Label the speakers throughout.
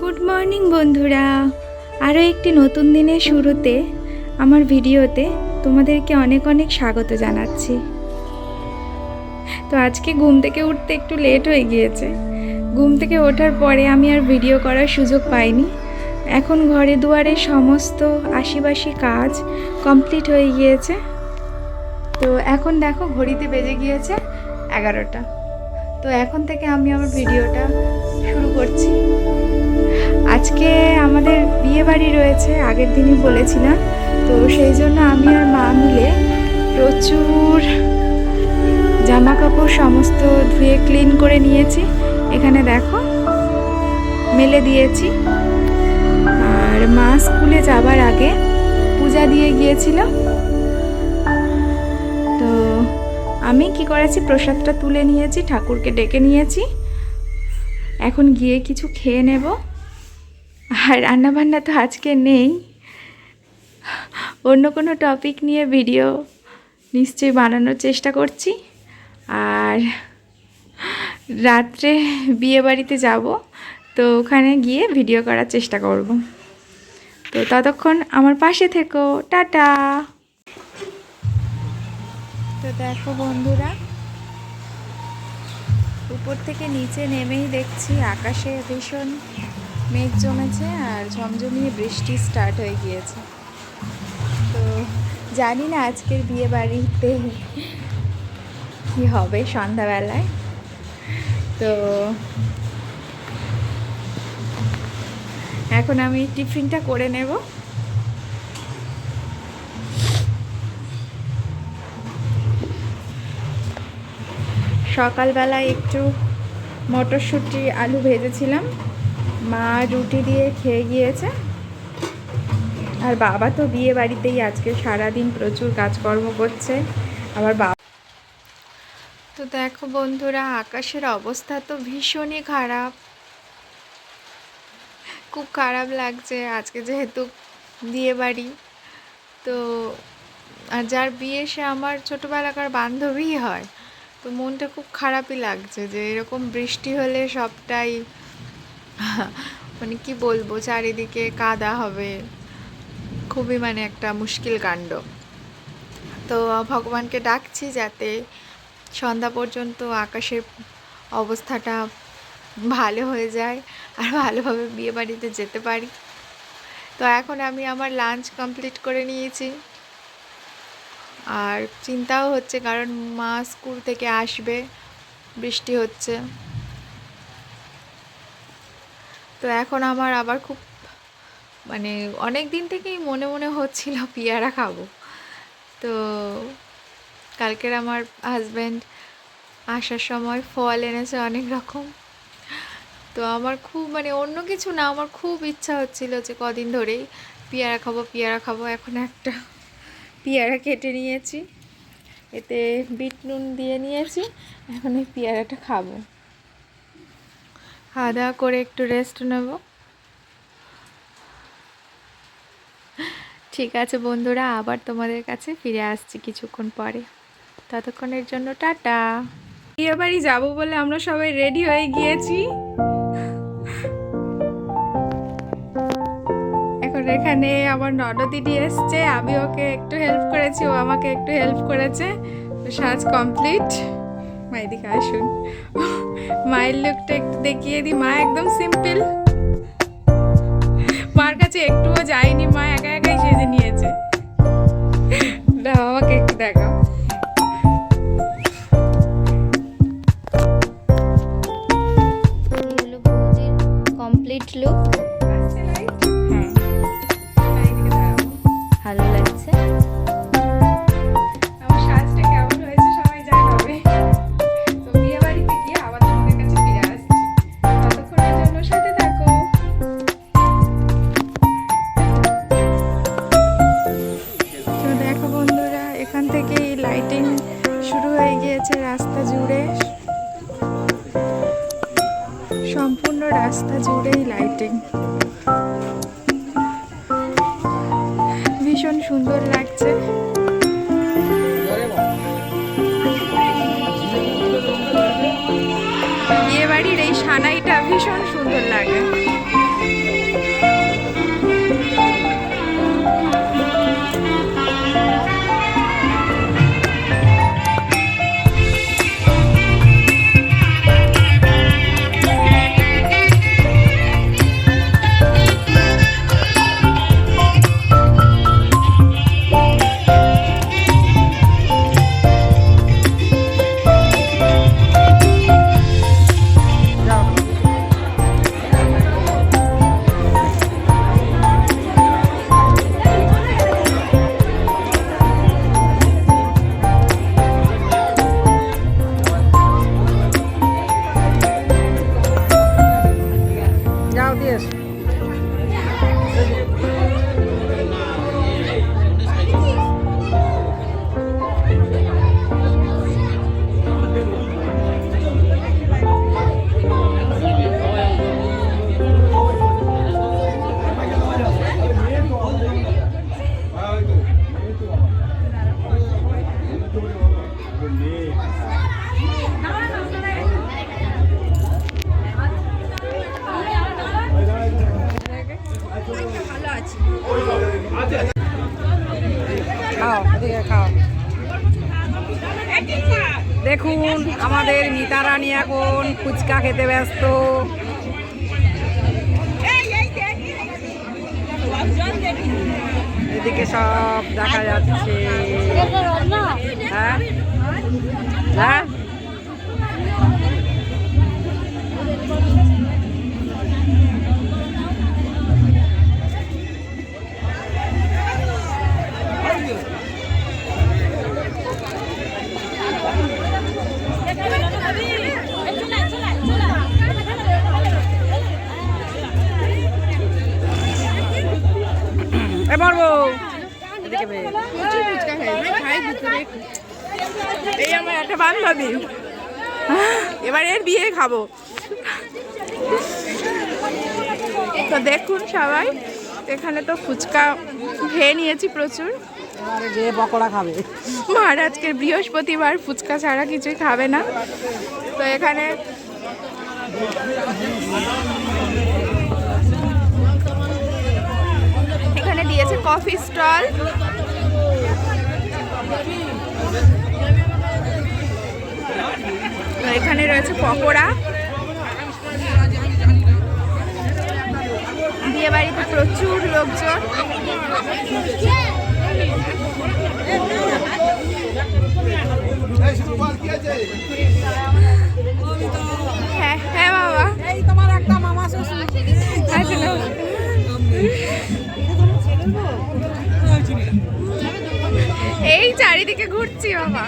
Speaker 1: Good morning বন্ধুরা। আরও একটি নতুন দিনের শুরুতে আমার ভিডিওতে তোমাদেরকে অনেক অনেক স্বাগত জানাচ্ছি। তো আজকে ঘুম থেকে উঠতে একটু লেট হয়ে গিয়েছে। ঘুম থেকে ওঠার পরে আমি আর ভিডিও করার সুযোগ পাইনি। এখন ঘরে দুয়ারে সমস্ত আশিবাসি কাজ কমপ্লিট হয়ে গিয়েছে। তো এখন দেখো, ঘড়িতে বেজে গিয়েছে এগারোটা। তো এখন থেকে আমি আমার ভিডিওটা শুরু করছি। আজকে আমাদের বিয়ে বাড়ি রয়েছে, আগের দিনই বলেছিলাম তো সেই জন্য আমি আর মা মিলে প্রচুর জামা কাপড় সমস্ত ধুয়ে ক্লিন করে নিয়েছি। এখানে দেখো, মেলে দিয়েছি। আর মা স্কুলে যাবার আগে পূজা দিয়ে গিয়েছিল। আমি কি করেছি? প্রসাদটা তুলে নিয়েছি, ঠাকুরকে ডেকে নিয়েছি। এখন গিয়ে কিছু খেয়ে নেব। আর রান্নাবান্না তো আজকে নেই। অন্য কোনো টপিক নিয়ে ভিডিও নিশ্চয়ই বানানোর চেষ্টা করছি। আর রাত্রে বিয়ে বাড়িতে যাব, তো ওখানে গিয়ে ভিডিও করার চেষ্টা করব। তো ততক্ষণ আমার পাশে থেকো। টাটা! তো দেখো বন্ধুরা, উপর থেকে নিচে নেমেই দেখছি আকাশে ভীষণ মেঘ জমেছে আর ঝমঝমিয়ে বৃষ্টি স্টার্ট হয়ে গিয়েছে। তো জানি না আজকের বিয়ে বাড়িতে কী হবে সন্ধ্যাবেলায়। তো এখন আমি টিফিনটা করে নেব। সকালবেলা একটু মটরশুঁটি, আলু ভেজেছিলাম। মা রুটি দিয়ে খেয়ে গিয়েছে। আর বাবা তো বিয়ে বাড়িতেই আজকে সারাদিন প্রচুর কাজকর্ম করছে। আবার বাবা তো দেখো বন্ধুরা, আকাশের অবস্থা তো ভীষণই খারাপ। খুব খারাপ লাগছে আজকে যেহেতু বিয়ে বাড়ি। তো আর যার বিয়ে সে আমার ছোটোবেলাকার বান্ধবীই হয়। তো মনটা খুব খারাপই লাগছে যে এরকম বৃষ্টি হলে সবটাই মানে কি বলব, চারিদিকে কাদা হবে। খুবই মানে একটা মুশকিল কাণ্ড। তো ভগবানকে ডাকছি যাতে সন্ধ্যা পর্যন্ত আকাশের অবস্থাটা ভালো হয়ে যায় আর ভালোভাবে বিয়ে বাড়িতে যেতে পারি। তো এখন আমি আমার লাঞ্চ কমপ্লিট করে নিয়েছি। আর চিন্তাও হচ্ছে কারণ মা স্কুল থেকে আসবে, বৃষ্টি হচ্ছে। তো এখন আমার আবার খুব মানে অনেক দিন থেকেই মনে মনে হচ্ছিল পিয়ারা খাব। তো কালকের আমার হাজব্যান্ড আসার সময় ফল এনেছে অনেক রকম। তো আমার খুব মানে অন্য কিছু না, আমার খুব ইচ্ছা হচ্ছিল যে কদিন ধরেই পেয়ারা খাব পেয়ারা খাব। এখন একটা পেয়ারা কেটে নিয়েছি। এতে বিট নুন দিয়ে নিয়েছি। এখন এই পেয়ারাটা খাব। খাওয়া দাওয়া করে একটু রেস্ট নেব। ঠিক আছে বন্ধুরা, আবার তোমাদের কাছে ফিরে আসছি কিছুক্ষণ পরে। ততক্ষণের জন্য টাটা। বিয়ে বাড়ি যাব বলে আমরা সবাই রেডি হয়ে গিয়েছি। এখন আমার ননদিদি এসছে, আমি ওকে একটু হেল্প করেছি, ও আমাকে একটু হেল্প করেছে। সাজ কমপ্লিট মা, এদিকে আসুন। মায়ের লুকটা একটু দেখিয়ে দিই। মা, একদম সিম্পল মার কাছে একটুও যায়নি। মা, একা একাই সেজে নিয়েছে। ভীষণ সুন্দর লাগছে। বিয়ে বাড়ির এই সানাইটা ভীষণ সুন্দর লাগে।
Speaker 2: খাও খাও। দেখুন, আমাদের মিতা রানী এখন ফুচকা খেতে ব্যস্ত। এদিকে সব দেখা যাচ্ছে। হ্যাঁ? হ্যাঁ?
Speaker 1: এই আমার একটা বান্ধবী। এবার এর বিয়ে খাব। তো দেখুন সবাই, এখানে তো ফুচকা খেয়ে নিয়েছি প্রচুর।
Speaker 2: পকোড়া খাবে
Speaker 1: মহারাজকে বৃহস্পতিবার ফুচকা ছাড়া কিছুই খাবে না। তো এখানে দিয়েছে কফি স্টল। এখানে রয়েছে পকোড়া। বিয়ে বাড়িতে প্রচুর লোকজন। হ্যাঁ হ্যাঁ বাবা।
Speaker 2: এই তোমার একটা মামা শ্বশুর।
Speaker 1: আচ্ছা। এই চারিদিকে ঘুরছি, বাবা।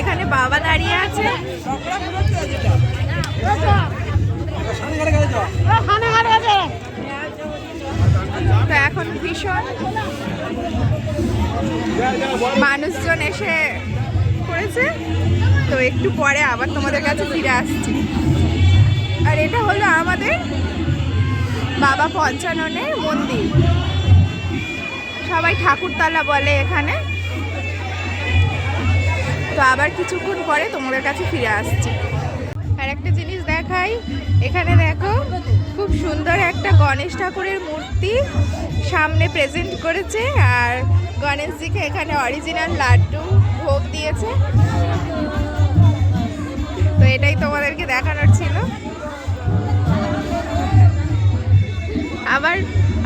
Speaker 1: এখানে বাবা দাঁড়িয়ে আছে। তো এখন ভীষণ মানুষজন এসে পড়েছে তো একটু পরে আবার তোমাদের কাছে ফিরে আসছি। আর এটা হলো আমাদের বাবা পঞ্চাননের মন্দির। সবাই ঠাকুরতলা বলে এখানে। তো আবার কিছুক্ষণ পরে তোমাদের কাছে ফিরে আসছি। আর একটা জিনিস দেখাই, এখানে দেখো, খুব সুন্দর একটা গণেশ ঠাকুরের মূর্তি সামনে প্রেজেন্ট করেছে আর গণেশজিকে এখানে অরিজিনাল লাড্ডু ভোগ দিয়েছে। তো এটাই তোমাদেরকে দেখানোর ছিল। আবার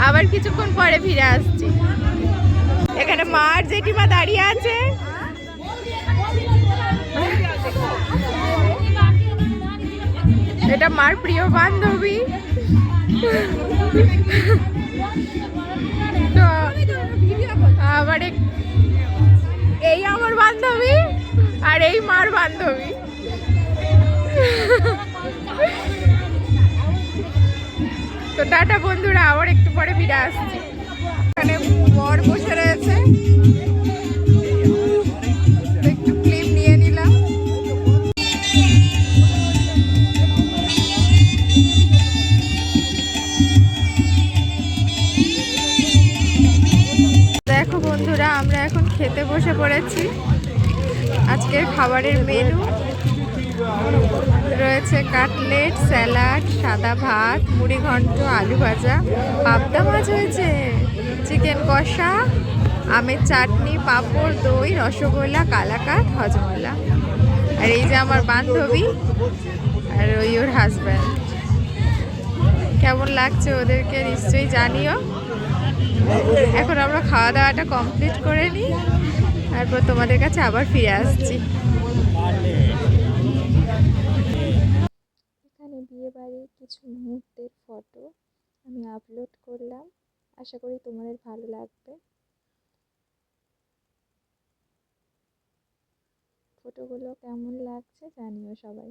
Speaker 1: আবার কিছুক্ষণ পরে ফিরে আসছি। এখানে মার জেঠিমা দাঁড়িয়ে আছে। এটা মার প্রিয় বান্ধবী। তো, আবার এই আমার বান্ধবী আর এই মার বান্ধবী। তো টাটা বন্ধুরা আবার একটু পরে ফিরে আসছি। এখানে বর বসে রয়েছে। স্যালাড সাদা ভাত, মুড়ি ঘন্ট, আলু ভাজা, পাবদা মাছ হয়েছে। চিকেন কষা, আমের চাটনি, পাঁপড়, দই, রসগোল্লা কালাকাত হজমোলা আর এই যে আমার বান্ধবী আর ওই ওর হাজব্যান্ড কেমন লাগছে ওদেরকে নিশ্চয়ই জানিও। এখন আমরা খাওয়া দাওয়াটা কমপ্লিট করে নিই। তারপর তোমাদের কাছে আবার ফিরে আসছি। বাড়ির কিছু মুহূর্তের ফটো আমি আপলোড করলাম। আশা করি তোমাদের ভালো লাগবে। ফটোগুলো কেমন লাগছে জানিও সবাই।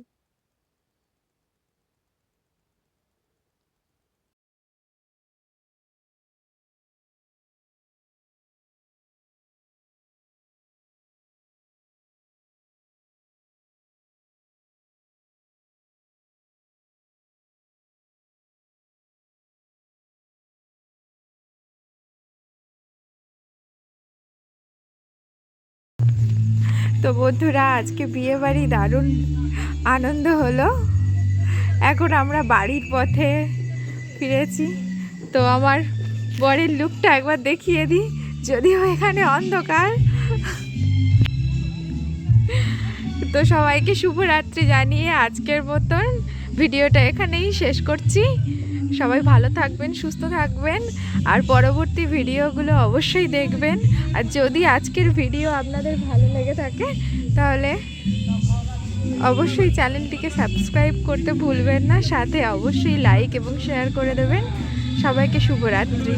Speaker 1: তো বন্ধুরা, আজকে বিয়ে বাড়ি দারুণ আনন্দ হলো। এখন আমরা বাড়ির পথে ফিরেছি। তো আমার বরের লুকটা একবার দেখিয়ে দিই। যদিও এখানে অন্ধকার তো সবাইকে শুভরাত্রি জানিয়ে আজকের মতন ভিডিওটা এখানেই শেষ করছি। সবাই ভালো থাকবেন, সুস্থ থাকবেন, আর পরবর্তী ভিডিওগুলো অবশ্যই দেখবেন। আর যদি আজকের ভিডিও আপনাদের ভালো লেগে থাকে, তাহলে অবশ্যই চ্যানেলটিকে সাবস্ক্রাইব করতে ভুলবেন না, সাথে অবশ্যই লাইক এবং শেয়ার করে দেবেন। সবাইকে শুভরাত্রি।